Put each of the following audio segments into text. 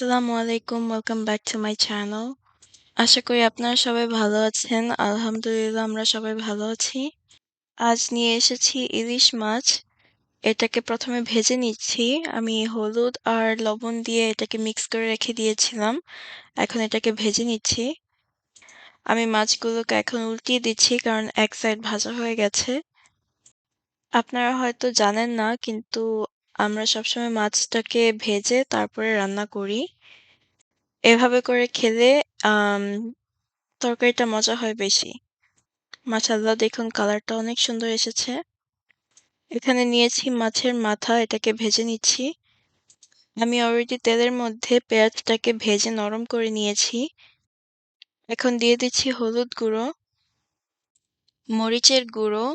আলাইকুম welcome back to my channel আশা করি আপনারা সবাই ভালো আছেন। আলহামদুলিল্লাহ, আমরা সবাই ভালো আছি। আজ নিয়ে এসেছি ইলিশ মাছ। এটাকে প্রথমে ভেজে নিচ্ছি। আমি হলুদ আর লবণ দিয়ে এটাকে মিক্স করে রেখে দিয়েছিলাম। এখন এটাকে ভেজে নিচ্ছি। আমি মাছগুলোকে এখন উল্টিয়ে দিচ্ছি, কারণ এক সাইড ভাজা হয়ে গেছে। আপনারা হয়তো জানেন না, কিন্তু আমরা সবসময় মাছটাকে ভেজে তারপরে রান্না করি। এভাবে করে খেলে তরকারিটা মজা হয় বেশি। মাশাআল্লাহ, দেখুন কালারটা অনেক সুন্দর এসেছে। এখানে নিয়েছি মাছের মাথা, এটাকে ভেজে নিচ্ছি। আমি অলরেডি তেলের মধ্যে পেঁয়াজটাকে ভেজে নরম করে নিয়েছি। এখন দিয়ে দিচ্ছি হলুদ গুঁড়ো, মরিচের গুঁড়ো,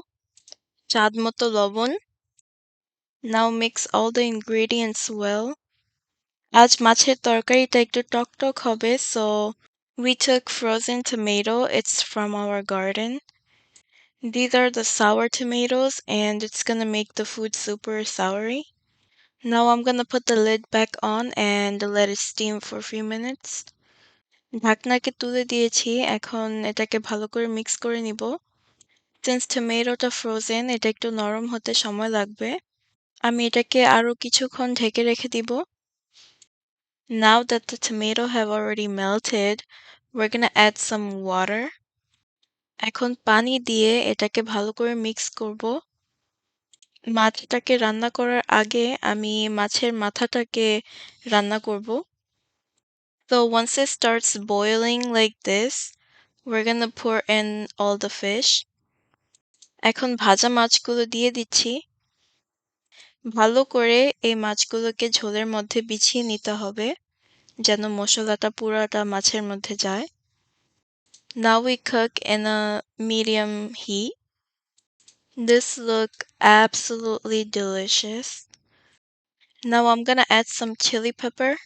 স্বাদ মতো লবণ। now mix all the ingredients well আজ মাছের তরকারিটা একটু টক টক হবে so we took frozen tomato it's from our garden these are the sour tomatoes and it's gonna make the food super soury now i'm gonna put the lid back on and let it steam for a few minutes ঢাকনাকে তুলে দিয়েছি এখন এটাকে ভালো করে mix করে নিব since টমেটোটা frozen এটা একটু নরম হতে সময় লাগবে আমি এটাকে আরও কিছুক্ষণ ঢেকে রেখে দিব। Now that the tomato have already melted we can add some water এখন পানি দিয়ে এটাকে ভালো করে মিক্স করব। মাছটাকে রান্না করার আগে আমি মাছের মাথাটাকে রান্না করব। তো once it starts boiling like this we can pour in all the fish এখন ভাজা মাছগুলো দিয়ে দিচ্ছি। ভালো করে এই মাছগুলোকে ঝোলের মধ্যে বিছিয়ে নিতে হবে যেন মশলাটা পুরাটা মাছের মধ্যে যায় Now we cook in a medium heat. This look absolutely delicious. Now I'm gonna add some chili pepper.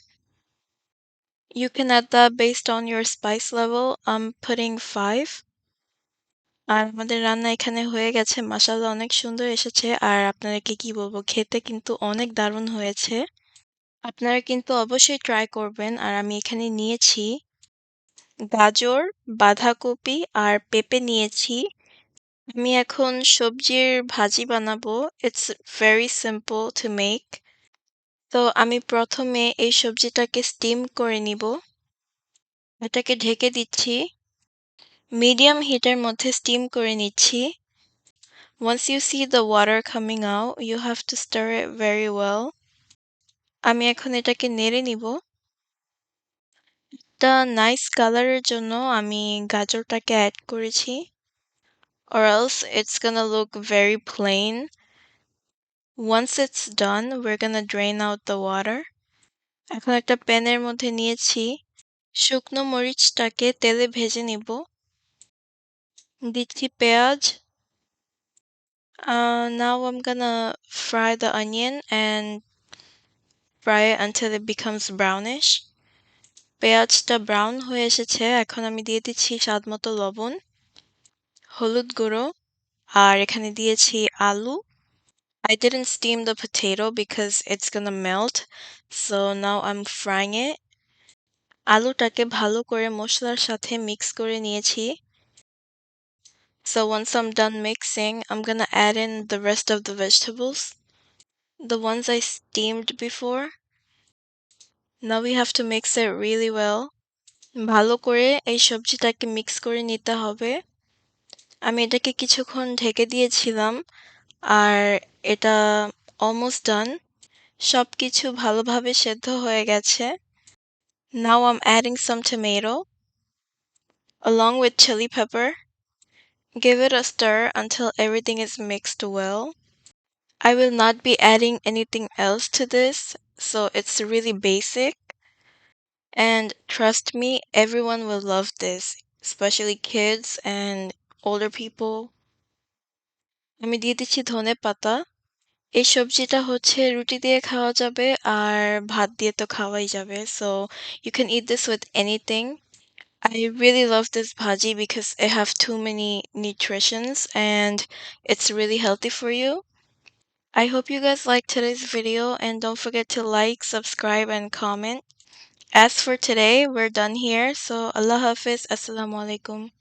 You can add that based on your spice level. I'm putting five. আর আমাদের রান্না এখানে হয়ে গেছে। মাসাল্লাহ অনেক সুন্দর এসেছে। আর আপনাদেরকে কি বলব, খেতে কিন্তু অনেক দারুণ হয়েছে। আপনারা কিন্তু অবশ্যই ট্রাই করবেন। আর আমি এখানে নিয়েছি গাজর, বাঁধাকপি আর পেঁপে নিয়েছি। আমি এখন সবজির ভাজি বানাবো। It's very simple to make তো আমি প্রথমে এই সবজিটাকে স্টিম করে নিব। এটাকে ঢেকে দিচ্ছি। মিডিয়াম হিটের মধ্যে স্টিম করে নিচ্ছি Once you see the water coming out, you have to stir it very well. আমি এখন এটাকে নেড়ে নিব একটা নাইস কালারের জন্য আমি গাজরটাকে অ্যাড করেছি or else it's gonna look very plain. Once it's done, we're gonna drain out the water. এখন একটা প্যানের মধ্যে নিয়েছি শুকনো মরিচটাকে তেলে ভেজে নিব দিচ্ছি পেঁয়াজ Uh, now I'm gonna fry the onion and fry it until it becomes brownish. পেঁয়াজটা ব্রাউন হয়ে এসেছে এখন আমি দিয়ে দিচ্ছি স্বাদ মতো লবণ হলুদ গুঁড়ো আর এখানে দিয়েছি আলু I didn't steam the potato because it's gonna melt so now I'm frying it আলুটাকে ভালো করে মশলার সাথে মিক্স করে নিয়েছি So once I'm done mixing, I'm gonna add in the rest of the vegetables, the ones I steamed before. Now we have to mix it really well. ভালো করে এই সবজিটাকে মিক্স করে নিতে হবে আমি এটাকে কিছুক্ষণ ঢেকে দিয়েছিলাম আর এটা অলমোস্ট ডান সব কিছু ভালোভাবে সেদ্ধ হয়ে গেছে Now I'm adding some tomato along with chili pepper. Give it a stir until everything is mixed well. I will not be adding anything else to this, so it's really basic. And trust me, everyone will love this, especially kids and older people. আমি দিয়ে দিচ্ছি ধনে পাতা এই সবজিটা হচ্ছে রুটি দিয়ে খাওয়া যাবে আর ভাত দিয়ে তো খাওয়াই যাবে so you can eat this with anything I really love this bhaji because it have too many nutritions and it's really healthy for you. I hope you guys liked today's video and don't forget to like, subscribe and comment. As for today, we're done here. So Allah Hafiz. Assalamu alaikum.